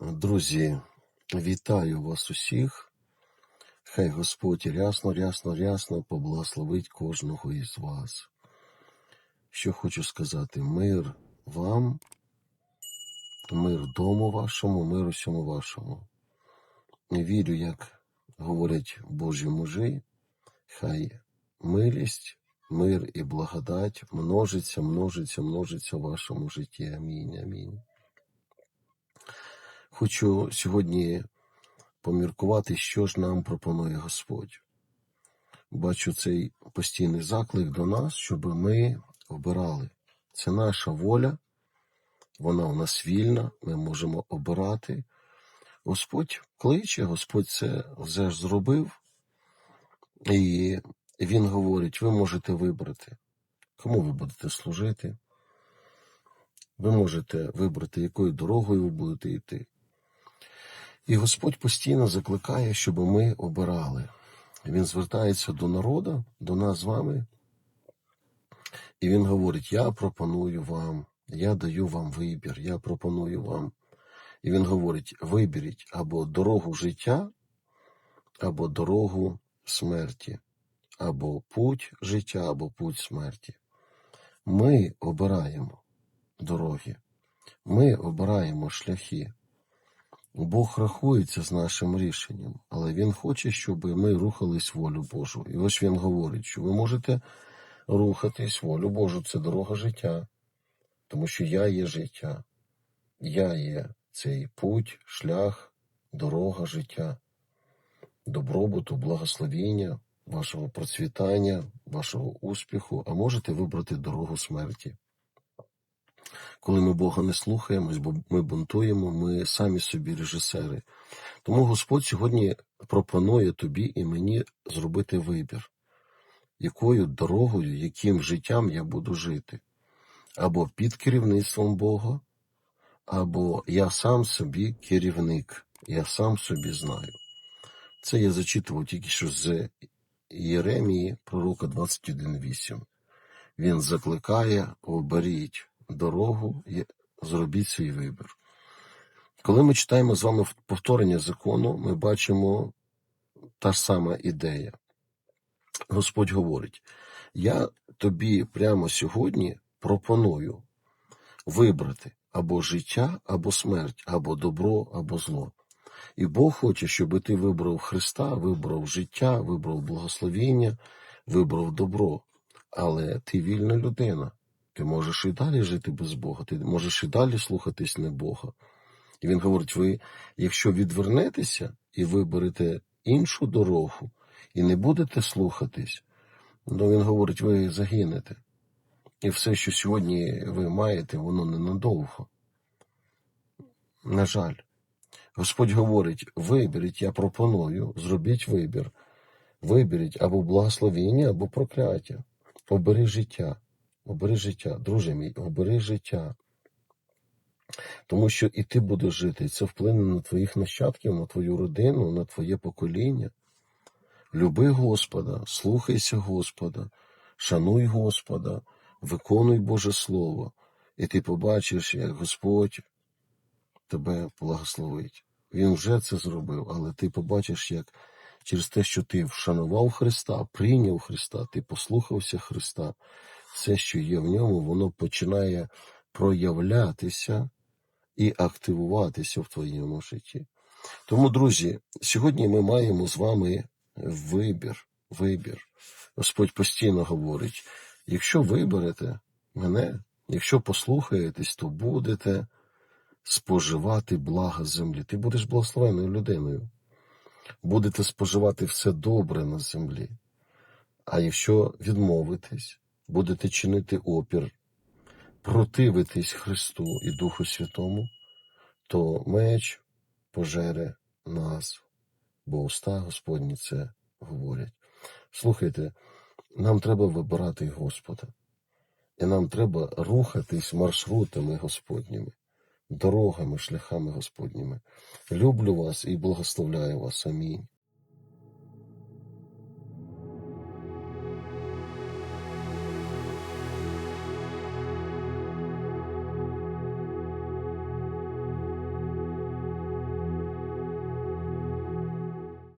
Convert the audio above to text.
Друзі, вітаю вас усіх. Хай Господь рясно, рясно, рясно поблагословить кожного із вас. Що хочу сказати, мир вам, мир дому вашому, мир усьому вашому. Вірю, як говорять Божі мужі, хай милість, мир і благодать множиться, множиться, множиться в вашому житті. Амінь. Амінь. Хочу сьогодні поміркувати, що ж нам пропонує Господь. Бачу цей постійний заклик до нас, щоб ми обирали. Це наша воля, вона у нас вільна, ми можемо обирати. Господь кличе, Господь це вже ж зробив, і Він говорить: ви можете вибрати, кому ви будете служити. Ви можете вибрати, якою дорогою ви будете йти. І Господь постійно закликає, щоб ми обирали. Він звертається до народу, до нас з вами, і він говорить: Я пропоную вам, я даю вам вибір, я пропоную вам. І він говорить: виберіть або дорогу життя, або дорогу смерті, або путь життя, або путь смерті. Ми обираємо дороги, ми обираємо шляхи. Бог рахується з нашим рішенням, але Він хоче, щоб ми рухались волю Божу. І ось він говорить, що ви можете рухатись волю Божу, це дорога життя, тому що я є життя, я є цей путь, шлях, дорога життя, добробуту, благословіння, вашого процвітання, вашого успіху, а можете вибрати дорогу смерті. Коли ми Бога не слухаємось, бо ми бунтуємо, ми самі собі режисери. Тому Господь сьогодні пропонує тобі і мені зробити вибір, якою дорогою, яким життям я буду жити. Або під керівництвом Бога, або я сам собі керівник, я сам собі знаю. Це я зачитував тільки що з Єремії, пророка 21.8. Він закликає, оберіть дорогу, зробіть свій вибір. Коли ми читаємо з вами повторення закону, ми бачимо та ж сама ідея. Господь говорить: я тобі прямо сьогодні пропоную вибрати або життя, або смерть, або добро, або зло. І Бог хоче, щоб ти вибрав Христа, вибрав життя, вибрав благословіння, вибрав добро. Але ти вільна людина. Ти можеш і далі жити без Бога, ти можеш і далі слухатись не Бога. І він говорить: ви, якщо відвернетеся і виберете іншу дорогу, і не будете слухатись, то він говорить, ви загинете. І все, що сьогодні ви маєте, воно ненадовго. На жаль, Господь говорить: виберіть, я пропоную, зробіть вибір. Виберіть або благословіння, або прокляття. Обери життя. Обери життя, друже мій, обери життя. Тому що і ти будеш жити, і це вплине на твоїх нащадків, на твою родину, на твоє покоління. Люби Господа, слухайся Господа, шануй Господа, виконуй Боже Слово, і ти побачиш, як Господь тебе благословить. Він вже це зробив, але ти побачиш, як через те, що ти вшанував Христа, прийняв Христа, ти послухався Христа, все, що є в ньому, воно починає проявлятися і активуватися в твоєму житті. Тому, друзі, сьогодні ми маємо з вами вибір. Вибір. Господь постійно говорить: якщо виберете мене, якщо послухаєтесь, то будете споживати блага землі. Ти будеш благословенною людиною. Будете споживати все добре на землі. А якщо відмовитесь, будете чинити опір, противитись Христу і Духу Святому, то меч пожере нас, бо уста Господні це говорять. Слухайте, нам треба вибирати Господа, і нам треба рухатись маршрутами Господніми, дорогами, шляхами Господніми. Люблю вас і благословляю вас. Амінь.